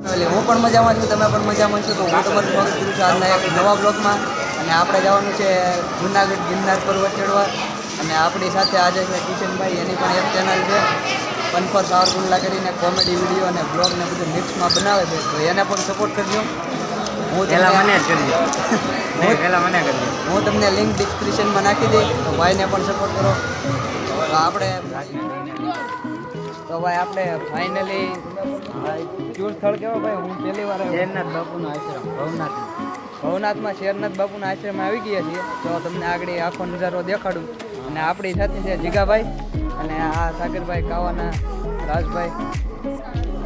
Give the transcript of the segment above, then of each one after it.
એટલે હું પણ મજામાં છું તમે પણ મજામાં છો તો હું તમારું સ્વાગત કરું છું આજના એક નવા બ્લોગમાં. અને આપણે જવાનું છે જુનાગઢ ગિરનાર પર્વત ચડવા અને આપણી સાથે આજે છે કિશનભાઈ એની પણ એક ચેનલ છે. પનફર સાવરકુંડલા કરીને કોમેડી વીડિયો અને બ્લોગ ને બધું મિક્સમાં બનાવે છે તો એને પણ સપોર્ટ કરજો. હું પહેલા મને કરજો. નહીં પહેલા મને કરજો. હું તમને લિંક ડિસ્ક્રિપ્શનમાં નાખી દઈશ તો ભાઈને પણ સપોર્ટ કરો. તો આપણે તો ભાઈ આપણે ફાઇનલી ક્યુ સ્થળ કેવો ભાઈ? હું પહેલી વાર શેરનાથ બાપુનો આશ્રમ ભવનાથ ભવનાથમાં શેરનાથ બાપુના આશ્રમમાં આવી ગયા છીએ. તો તમને આગળ આખો નજારો દેખાડું. અને આપણી સાથે છે જીગાભાઈ અને આ સાગરભાઈ કાવાના રાજભાઈ.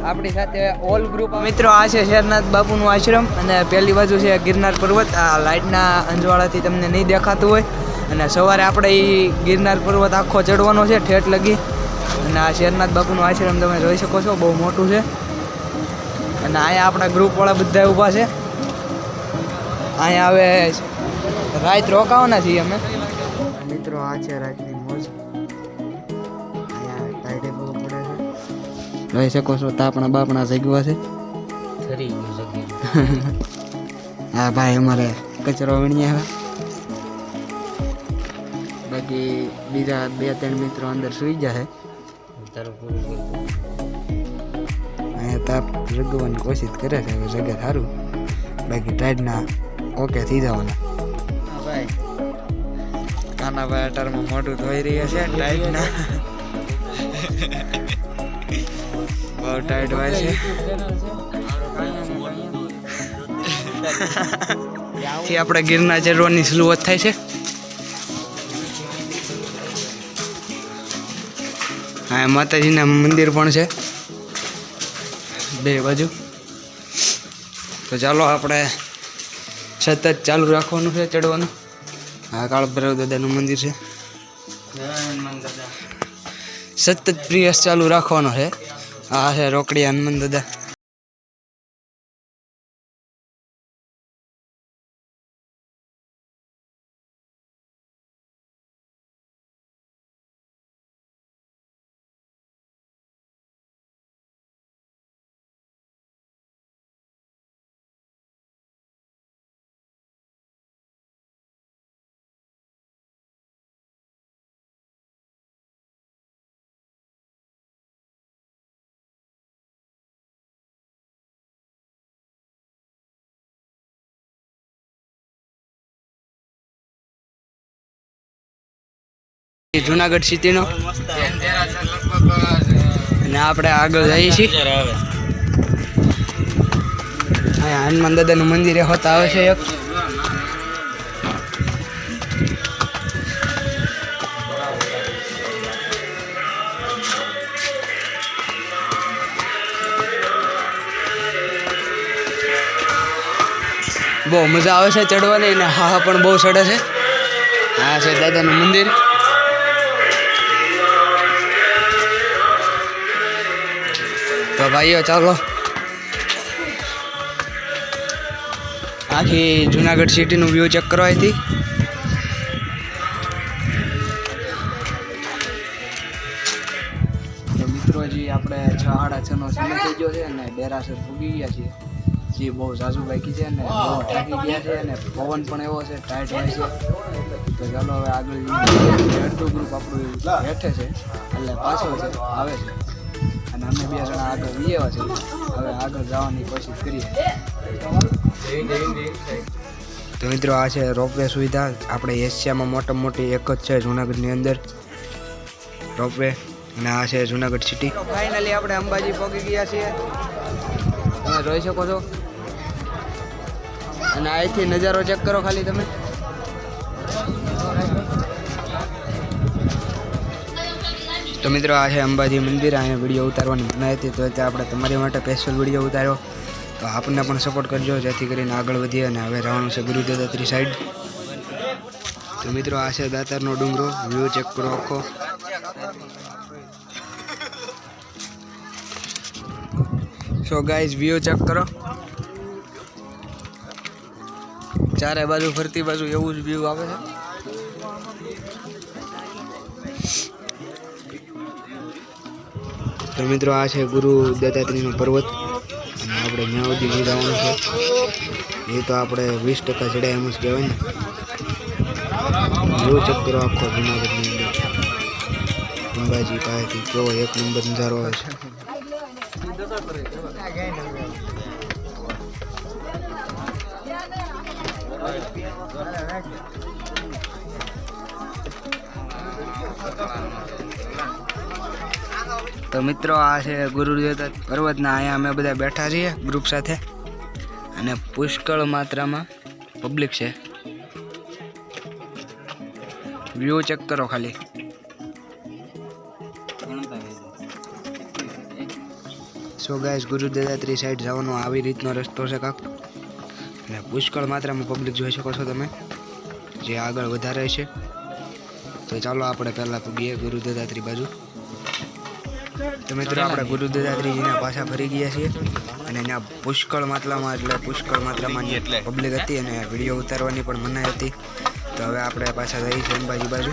આપણી સાથે ઓલ ગ્રુપ મિત્રો આ છે શેરનાથ બાપુનું આશ્રમ અને પહેલી બાજુ છે ગિરનાર પર્વત. આ લાઇટના અંજવાળાથી તમને નહીં દેખાતું હોય. અને સવારે આપણે એ ગિરનાર પર્વત આખો ચડવાનો છે ઠેઠ લગી. અને આ શેરનાથ બાપુનું આશ્રમ તમે જોઈ શકો છો બહુ મોટું છે. અને અહીંયા આપણા ગ્રુપવાળા બધા ઊભા છે. અહીંયા હવે રાત રોકાવાના છીએ અમે. મિત્રો આ છે રાતની મોજ. અહીંયા ટાઈડે બહુ પડે છે. જોઈ શકો છો તાપણા બાપણા જગવા છે. જગ્યા. હા ભાઈ અમારે કચરો વીણી આવ્યા. બાકી બીજા બે ત્રણ મિત્રો અંદર સુઈ છે. તારું પૂરું અહીંયા તાપ રગવાની કોશિશ કરે છે હવે જગ્યા સારું બાકી ટાઈડના ઓકે થઈ જવાના. ભાઈ. કાનાભાઈ અટારમાં મોઢું ધોઈ રહ્યા છે ટાઈડના બહુ ટાઈટ હોય છે. થી આપણે ગિરના ચડવાની શરૂઆત થાય છે. હા માતાજીના મંદિર પણ છે. બે બાજુ. તો ચાલો આપણે સતત ચાલુ રાખવાનું છે ચડવાનું. હા કાળભૈરવ દાદાનું મંદિર છે. સતત પ્રયાસ ચાલુ રાખવાનો છે. આ છે રોકડી હનુમાન દાદા. જુનાગઢ સિટીનો. અને આપણે આગળ જઈએ છીએ. અહીંયા હનુમાન દાદાનું મંદિર હોતા આવે છે એક. બહુ મજા આવે છે ચડવાની અને હા પણ બહુ ચડે છે. આ છે દાદાનું મંદિર. ભાઈઓ, ચાલો. આખી જુનાગઢ સિટીનું વ્યૂ ચેક કરવા હતી તો મિત્રો, હજી આપણે છ સાડા છ નો સમય થઈ ગયો છે અને ડેરાસર ફૂગી ગયા છીએ. જે બહુ ઝાઝુ બાકી છે અને બહુ થાકી ગયા છે અને પવન પણ એવો છે ટાઈટ હોય છે. તો ચાલો હવે આગળ ગ્રુપ આપણું બેઠે છે. એટલે પાછળ છે, આવે છે. અને અમે બે જણા આગળ વિયેવા છે હવે આગળ જવાની કોશિશ કરીએ. તો મિત્રો, આ છે રોપવે સુવિધા. આપણે એશિયામાં મોટા મોટી એક જ છે જુનાગઢની અંદર. રોપવે. અને આ છે જુનાગઢ સિટી ફાઇનલી આપણે અંબાજી પહોંચી ગયા છીએ. તમે જોઈ શકો છો. અને અહીંથી નજારો ચેક કરો ખાલી તમે. તો મિત્રો, આ છે અંબાજી મંદિર અહીંયા વીડિયો ઉતારવાની મનાઈ હતી તો આપણે તમારી માટે સ્પેશિયલ વીડિયો ઉતાર્યો. તો આપણને પણ સપોર્ટ કરજો, જેથી કરીને આગળ વધીએ અને હવે રહેવાનું છે ગુરુદાદાત્રી સાઈડ તો મિત્રો, આ છે દાતારનો ડુંગરો. વ્યૂ ચેક કરો આખો. સો ગાઈઝ વ્યૂ ચેક કરો. ચારે બાજુ ફરતી બાજુ એવું જ વ્યૂ આવે છે. તો મિત્રો આ છે ગુરુ દત્તાત્રેયનો પર્વત. અને આપણે ત્યાં સુધી જવાનું છે. એ તો આપણે વીસ ટકા ચડ્યા એમ જ કહેવાય ને. જો ચક્કરો આખો જુનાગઢની અંદર. અંબાજી પાસેથી કેવો એક નંબર નજારો આવે છે. તો મિત્રો, આ છે ગુરુદેવ પર્વતના. અહીંયા અમે બધા બેઠા છીએ ગ્રુપ સાથે. અને પુષ્કળ માત્રામાં પબ્લિક છે. વ્યૂ ચેક કરો ખાલી. સો ગાઈસ ગુરુ દત્તાત્રી સાઈડ જવાનો આવી રીતનો રસ્તો છે કાંક. અને પુષ્કળ માત્રામાં પબ્લિક જોઈ શકો છો તમે. જે આગળ વધારે છે. તો ચાલો આપણે પહેલાં પૂગીએ ગુરુ દત્તાત્રી બાજુ. તો મિત્રો આપણે ગુરુ દત્તાત્રીજીના પાછા ફરી ગયા છીએ અને એના પુષ્કળ માત્રામાં એટલે પુષ્કળ માત્રામાં પબ્લિક હતી અને વીડિયો ઉતારવાની પણ મનાઈ હતી. તો હવે આપણે પાછા જઈએ છીએ અંબાજી બાજુ.